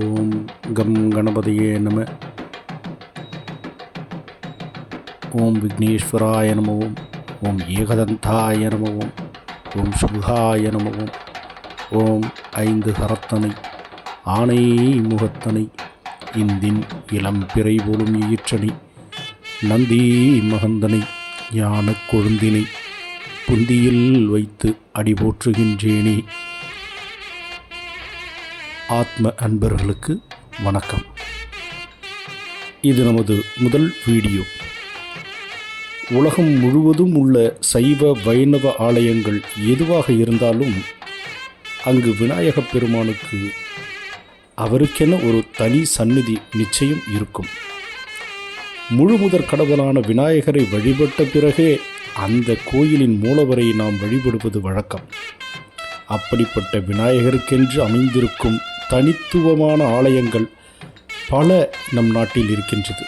ஓம் come கணபதியே நம. ஓம் விக்னேஸ்வராய நமவும். ஓம் ஏகதந்தாய நமவும். ஓம் சுகாய நமவும். ஓம் ஐந்து கரத்தனை ஆனை முகத்தனை இந்தின் இளம்பிறை போலும் ஈற்றனை நந்தி மகந்தனை ஞானக் கொழுந்தினை புந்தியில் வைத்து அடி போற்றுகின்றேனே ஆத்ம அன்பர்களுக்கு வணக்கம். இது நமது முதல் வீடியோ. உலகம் முழுவதும் உள்ள சைவ வைணவ ஆலயங்கள் எதுவாக இருந்தாலும் அங்கு விநாயகப் பெருமானுக்கு அவருக்கென ஒரு தனி சந்நிதி நிச்சயம் இருக்கும். முழுமுதற் கடவுளான விநாயகரை வழிபட்ட பிறகே அந்த கோயிலின் மூலவரை நாம் வழிபடுவது வழக்கம். அப்படிப்பட்ட விநாயகருக்கென்று அமைந்திருக்கும் தனித்துவமான ஆலயங்கள் பல நம் நாட்டில் இருக்கின்றது.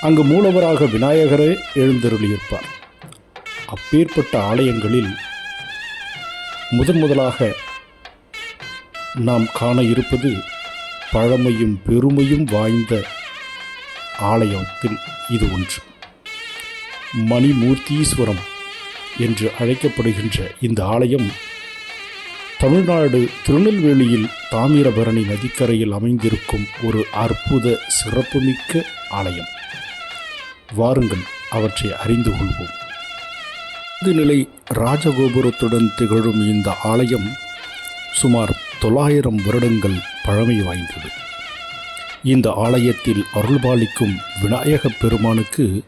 அங்கு மூலவராக விநாயகரே எழுந்தருளியிருப்பார். அப்பேற்பட்ட ஆலயங்களில் முதன் முதலாக நாம் காண இருப்பது பழமையும் பெருமையும் வாய்ந்த ஆலயத்தில் இது ஒன்று. மணிமூர்த்தீஸ்வரம் என்று அழைக்கப்படுகின்ற இந்த ஆலயம் தமிழ்நாடு திருநெல்வேலியில் தாமிரபரணி நதிக்கரையில் அமைந்திருக்கும் ஒரு அற்புத சிறப்புமிக்க ஆலயம். வாருங்கள் அவற்றை அறிந்து கொள்வோம். நிலை ராஜகோபுரத்துடன் திகழும் இந்த ஆலயம் சுமார் தொள்ளாயிரம் வருடங்கள் பழமை வாய்ந்தது. இந்த ஆலயத்தில் அருள்பாலிக்கும் விநாயகப் பெருமானுக்கு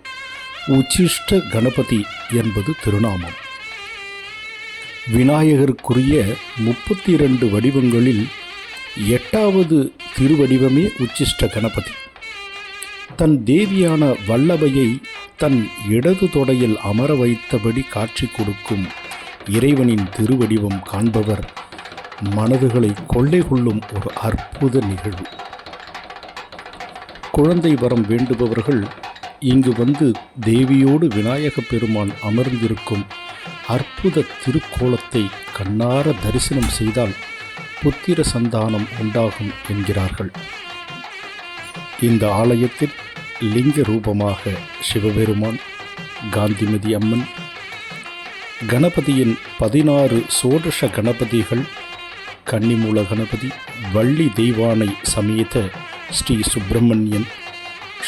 உச்சிஷ்ட கணபதி என்பது திருநாமம். விநாயகருக்குரிய முப்பத்தி இரண்டு வடிவங்களில் எட்டாவது திருவடிவமே உச்சிஷ்ட கணபதி. தன் தேவியான வல்லபையை தன் இடது தொடையில் அமர வைத்தபடி காட்சி கொடுக்கும் இறைவனின் திருவடிவம் காண்பவர் மனதுகளை கொள்ளை கொள்ளும் ஒரு அற்புத நிகழ்வு. குழந்தை வரம் வேண்டுபவர்கள் இங்கு வந்து தேவியோடு விநாயகப் பெருமான் அமர்ந்திருக்கும் அற்புத திருக்கோலத்தை கண்ணார தரிசனம் செய்தால் புத்திர சந்தானம் உண்டாகும் என்கிறார்கள். இந்த ஆலயத்தில் லிங்க ரூபமாக சிவபெருமான் காந்திமதி அம்மன் கணபதியின் பதினாறு சோடஷ கணபதிகள் கன்னிமூல கணபதி வள்ளி தெய்வானை சமேத ஸ்ரீ சுப்பிரமணியன்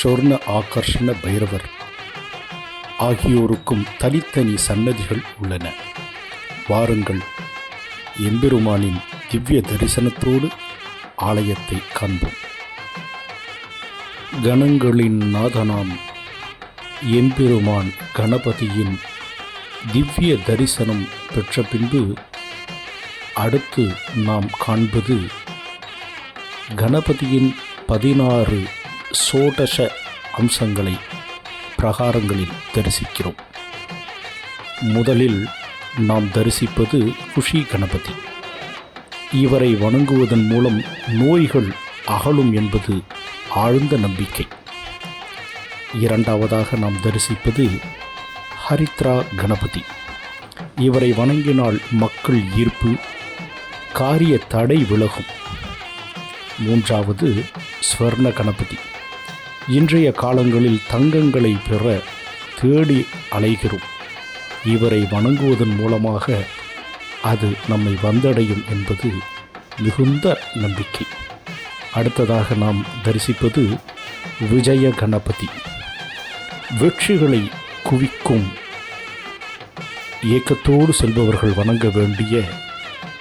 சொர்ண ஆகர்ஷண பைரவர். ஆகியோருக்கும் தனித்தனி சன்னதிகள் உள்ளன. வாருங்கள் எம்பெருமானின் திவ்ய தரிசனத்தோடு ஆலயத்தை காண்போம். கணங்களின் நாதனாம் எம்பெருமான் கணபதியின் திவ்ய தரிசனம் பெற்ற பின்பு அடுத்து நாம் காண்பது கணபதியின் பதினாறு சோடச அம்சங்களை பிரகாரங்களில் தரிசிக்கிறோம். முதலில் நாம் தரிசிப்பது குஷி கணபதி. இவரை வணங்குவதன் மூலம் நோய்கள் அகலும் என்பது ஆழ்ந்த நம்பிக்கை. இரண்டாவதாக நாம் தரிசிப்பது ஹரித்ரா கணபதி. இவரை வணங்கினால் மக்கள் ஈர்ப்பு காரிய தடை விலகும். மூன்றாவது ஸ்வர்ண கணபதி. இன்றைய காலங்களில் தங்கங்களை பெற தேடி அலைகிறோம். இவரை வணங்குவதன் மூலமாக அது நம்மை வந்தடையும் என்பது மிகுந்த நம்பிக்கை. அடுத்ததாக நாம் தரிசிப்பது விஜய கணபதி வெற்றிகளை குவிக்கும் இயக்கத்தோடு செல்பவர்கள் வணங்க வேண்டிய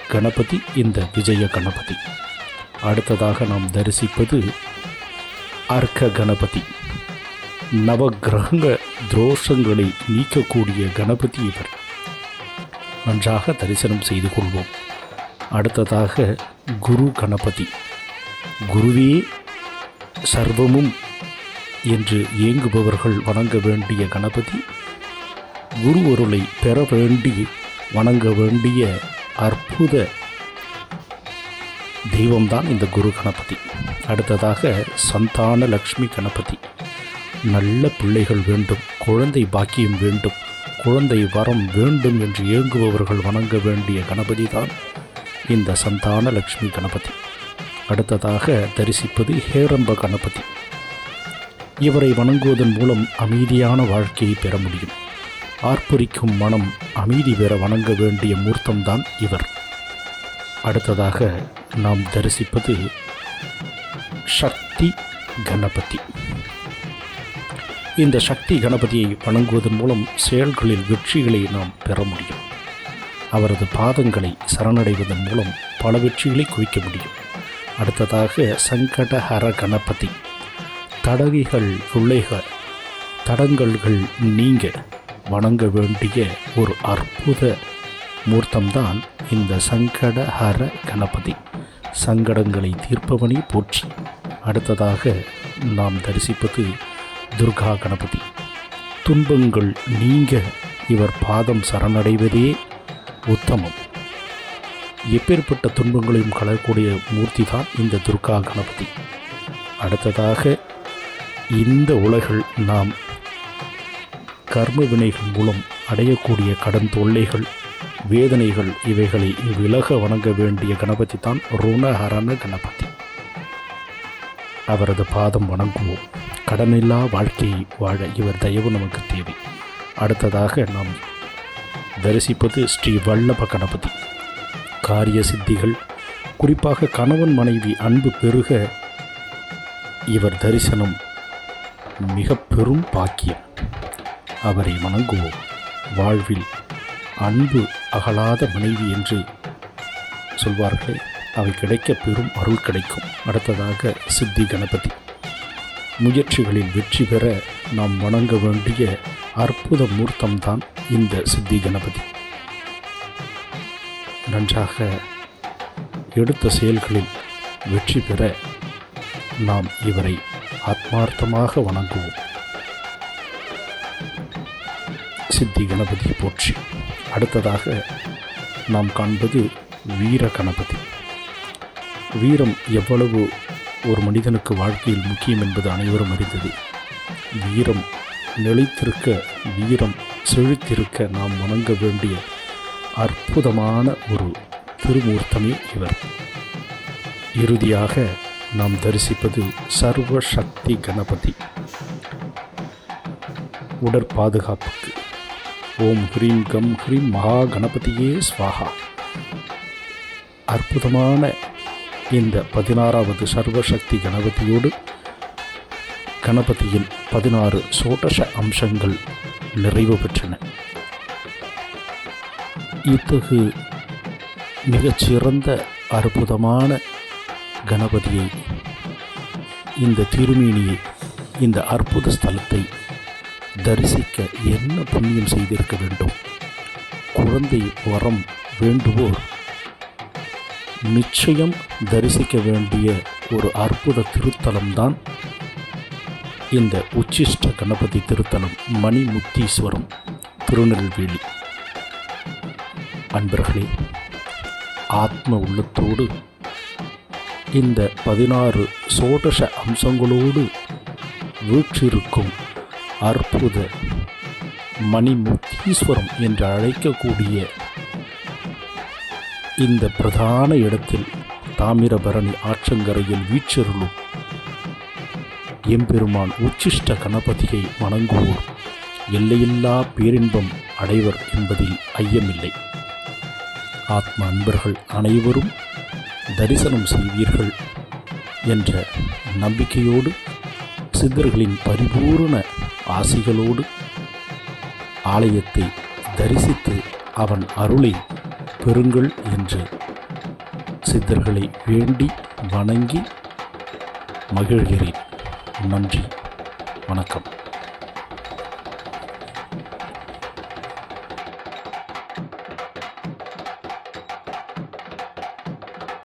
கணபதி இந்த விஜய கணபதி அடுத்ததாக நாம் தரிசிப்பது அர்க்க கணபதி நவகிரகங்க துரோஷங்களை நீக்கக்கூடிய கணபதி இவர். நன்றாக தரிசனம் செய்து கொள்வோம். அடுத்ததாக குரு கணபதி. குருவே சர்வமும் என்று ஏங்குபவர்கள் வணங்க வேண்டிய கணபதி குரு அருளை பெற வேண்டி வணங்க வேண்டிய அற்புத தெய்வம்தான் இந்த குரு கணபதி. அடுத்ததாக சந்தான லக்ஷ்மி கணபதி. நல்ல பிள்ளைகள் வேண்டும் குழந்தை பாக்கியம் வேண்டும் குழந்தை வரம் வேண்டும் என்று ஏங்குபவர்கள் வணங்க வேண்டிய கணபதி தான் இந்த சந்தான லக்ஷ்மி கணபதி. அடுத்ததாக தரிசிப்பது ஹேரம்ப கணபதி. இவரை வணங்குவதன் மூலம் அமைதியான வாழ்க்கையை பெற முடியும். ஆர்ப்பரிக்கும் மனம் அமைதி பெற வணங்க வேண்டிய மூர்த்தம்தான் இவர். அடுத்ததாக நாம் தரிசிப்பது சக்தி கணபதி. இந்த சக்தி கணபதியை வணங்குவதன் மூலம் செயல்களில் வெற்றிகளை நாம் பெற முடியும். அவரது பாதங்களை சரணடைவதன் மூலம் பல வெற்றிகளை குவிக்க முடியும். அடுத்ததாக சங்கடஹர கணபதி. தடவிகள் உள்ளேக தடங்கல்கள் நீங்க. வணங்க வேண்டிய ஒரு அற்புத மூர்த்தம்தான் இந்த சங்கடஹர கணபதி. சங்கடங்களை தீர்ப்பவனை போற்றி. அடுத்ததாக நாம் தரிசிப்பது துர்கா கணபதி. துன்பங்கள் நீங்க இவர் பாதம் சரணடைவதே உத்தமம். எப்பேற்பட்ட துன்பங்களையும் கலக்கூடிய மூர்த்தி தான் இந்த துர்கா கணபதி. அடுத்ததாக இந்த உலகில் நாம் கர்ம வினைகள் மூலம் அடையக்கூடிய கடன் தொல்லைகள் வேதனைகள் இவைகளை விலக வணங்க வேண்டிய கணபதி தான் ருணஹரண கணபதி. அவரது பாதம் வணங்குவோம். கடனில்லா வாழ்க்கையை வாழ இவர் தயவு நமக்கு தேவை. அடுத்ததாக நாம் தரிசிப்பது ஸ்ரீ வல்லப கணபதி. காரிய சித்திகள் குறிப்பாக கணவன் மனைவி அன்பு பெருக இவர் தரிசனம் மிக பெரும் பாக்கியம். அவரை வணங்குவோம். வாழ்வில் அன்பு அகலாத மனைவி என்று சொல்வார்கள் அவை கிடைக்க பெரும் அருள் கிடைக்கும். அடுத்ததாக சித்தி கணபதி. முயற்சிகளில் வெற்றி பெற நாம் வணங்க வேண்டிய அற்புத மூர்த்தம்தான் இந்த சித்தி கணபதி. நன்றாக எடுத்த செயல்களில் வெற்றி பெற நாம் இவரை ஆத்மார்த்தமாக வணங்குவோம். சித்தி கணபதி போற்றி. அடுத்ததாக நாம் காண்பது வீர கணபதி. வீரம் எவ்வளவு ஒரு மனிதனுக்கு வாழ்க்கையில் முக்கியம் என்பது அனைவரும் அறிந்தது. வீரம் நிலைத்திருக்க வீரம் செழித்திருக்க நாம் வணங்க வேண்டிய அற்புதமான ஒரு திருமூர்த்தமே இவர். இறுதியாக நாம் தரிசிப்பது சர்வ சக்தி கணபதி. உடற்பாதுகாப்புக்கு ஓம் ஹ்ரீம் கம் ஹ்ரீம் மகா கணபதியே ஸ்வாகா அற்புதமான இந்த பதினாறாவது சர்வசக்தி கணபதியோடு கணபதியின் பதினாறு சோடச அம்சங்கள் நிறைவு பெற்றன. இத்தகு மிகச்சிறந்த அற்புதமான கணபதியை இந்த திருமேனியை இந்த அற்புத ஸ்தலத்தை தரிசிக்க என்ன புண்ணியம் செய்திருக்க வேண்டும்? குழந்தை வரம் வேண்டுவோர்? நிச்சயம் தரிசிக்க வேண்டிய ஒரு அற்புத திருத்தலம்தான் இந்த உச்சிஷ்ட கணபதி திருத்தலம் மணிமுத்தீஸ்வரம் திருநெல்வேலி. அன்பர்களே ஆத்ம உள்ளத்தோடு இந்த பதினாறு சோடச அம்சங்களோடு வீற்றிருக்கும் அற்புத மணிமுத்தீஸ்வரம் என்று அழைக்கக்கூடிய இந்த பிரதான இடத்தில் தாமிரபரணி ஆற்றங்கரையில் வீச்சருளும் எம்பெருமான் உச்சிஷ்ட கணபதியை வணங்குவோர் எல்லையில்லா பேரின்பம் அடைவர் என்பதில் ஐயமில்லை. ஆத்ம அன்பர்கள் அனைவரும் தரிசனம் செய்வீர்கள் என்ற நம்பிக்கையோடு சித்தர்களின் பரிபூர்ண ஆசிகளோடு ஆலயத்தை தரிசித்து அவன் அருளை பெறுங்கள் என்று சித்தர்களை வேண்டி வணங்கி மகிழ்கிறேன். நன்றி. வணக்கம்.